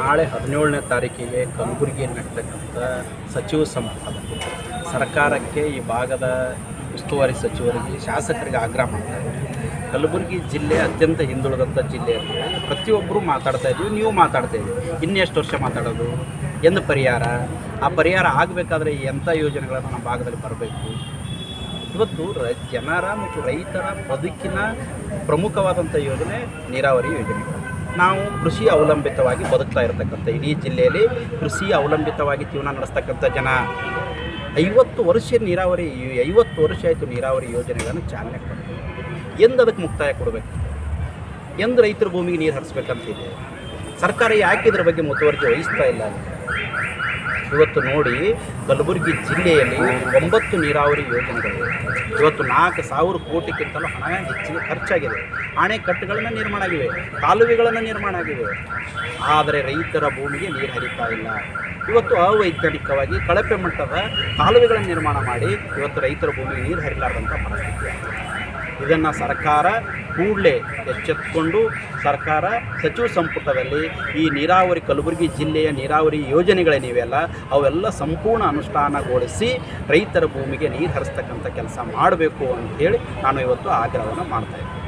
ನಾಳೆ ಹದಿನೇಳನೇ ತಾರೀಕಿಗೆ ಕಲಬುರಗಿಯಲ್ಲಿ ನಡ್ತಕ್ಕಂಥ ಸಚಿವ ಸಂಪುಟ ಸರ್ಕಾರಕ್ಕೆ ಈ ಭಾಗದ ಉಸ್ತುವಾರಿ ಸಚಿವರಿಗೆ ಶಾಸಕರಿಗೆ ಆಗ್ರಹ ಮಾಡ್ತಾರೆ ಕಲಬುರಗಿ ಜಿಲ್ಲೆ ಅತ್ಯಂತ ಹಿಂದುಳಿದಂಥ ಜಿಲ್ಲೆ ಅಂತ ಪ್ರತಿಯೊಬ್ಬರು ಮಾತಾಡ್ತಾ ಇದ್ದೀವಿ, ನೀವು ಮಾತಾಡ್ತಾ ಇದ್ದೀವಿ ಇನ್ನೆಷ್ಟು ವರ್ಷ ಮಾತಾಡೋದು? ಎಂದು ಪರಿಹಾರ? ಆ ಪರಿಹಾರ ಆಗಬೇಕಾದ್ರೆ ಎಂಥ ಯೋಜನೆಗಳನ್ನು ನಮ್ಮ ಭಾಗದಲ್ಲಿ ಬರಬೇಕು? ಇವತ್ತು ರ, ಜನರ ಮತ್ತು ರೈತರ ಬದುಕಿನ ಪ್ರಮುಖವಾದಂಥ ಯೋಜನೆ ನೀರಾವರಿ ಯೋಜನೆ. ನಾವು ಕೃಷಿ ಅವಲಂಬಿತವಾಗಿ ಬದುಕ್ತಾ ಇರತಕ್ಕಂಥ ಇಡೀ ಜಿಲ್ಲೆಯಲ್ಲಿ ಕೃಷಿ ಅವಲಂಬಿತವಾಗಿ ಜೀವನ ನಡೆಸ್ತಕ್ಕಂಥ ಜನ ಐವತ್ತು ವರ್ಷ ನೀರಾವರಿ, ಐವತ್ತು ವರ್ಷ ಆಯಿತು ನೀರಾವರಿ ಯೋಜನೆಗಳನ್ನು ಚಾಲನೆ ಕೊಡ್ತೀವಿ ಎಂದು ಅದಕ್ಕೆ ಮುಕ್ತಾಯ ಕೊಡಬೇಕು? ಎಂದು ರೈತರ ಭೂಮಿಗೆ ನೀರು ಹರಿಸ್ಬೇಕಂತಿದೆ? ಸರ್ಕಾರ ಯಾಕೆ ಇದ್ರ ಬಗ್ಗೆ ಮುತುವರ್ಜಿ ವಹಿಸ್ತಾ ಇಲ್ಲ? ಇವತ್ತು ನೋಡಿ ಕಲಬುರಗಿ ಜಿಲ್ಲೆಯಲ್ಲಿ ಒಂಬತ್ತು ನೀರಾವರಿ ಯೋಜನೆಗಳು ಇವತ್ತು ನಾಲ್ಕು ಸಾವಿರ ಕೋಟಿಗಿಂತಲೂ ಹಣ ಹೆಚ್ಚಿಗೆ ಖರ್ಚಾಗಿದೆ. ಅಣೆಕಟ್ಟುಗಳನ್ನು ನಿರ್ಮಾಣ ಆಗಿವೆ, ಕಾಲುವೆಗಳನ್ನು ನಿರ್ಮಾಣ ಆಗಿವೆ. ಆದರೆ ರೈತರ ಭೂಮಿಗೆ ನೀರು ಹರಿತಾ ಇಲ್ಲ. ಇವತ್ತು ಅವೈಜ್ಞಾನಿಕವಾಗಿ ಕಳಪೆ ಮಟ್ಟದ ಕಾಲುವೆಗಳನ್ನು ನಿರ್ಮಾಣ ಮಾಡಿ ಇವತ್ತು ರೈತರ ಭೂಮಿಗೆ ನೀರು ಹರಿಲಾರ್ದಂಥ ಪರಿಸ್ಥಿತಿ. ಇದನ್ನು ಸರ್ಕಾರ ಕೂಡಲೇ ಎಚ್ಚೆತ್ತುಕೊಂಡು ಸರ್ಕಾರ ಸಚಿವ ಸಂಪುಟದಲ್ಲಿ ಈ ನೀರಾವರಿ, ಕಲಬುರಗಿ ಜಿಲ್ಲೆಯ ನೀರಾವರಿ ಯೋಜನೆಗಳೇನಿವೆಯಲ್ಲ ಅವೆಲ್ಲ ಸಂಪೂರ್ಣ ಅನುಷ್ಠಾನಗೊಳಿಸಿ ರೈತರ ಭೂಮಿಗೆ ನೀರು ಹರಿಸ್ತಕ್ಕಂಥ ಕೆಲಸ ಮಾಡಬೇಕು ಅಂತೇಳಿ ನಾನು ಇವತ್ತು ಆಗ್ರಹವನ್ನು ಮಾಡ್ತಾಯಿದ್ದೀನಿ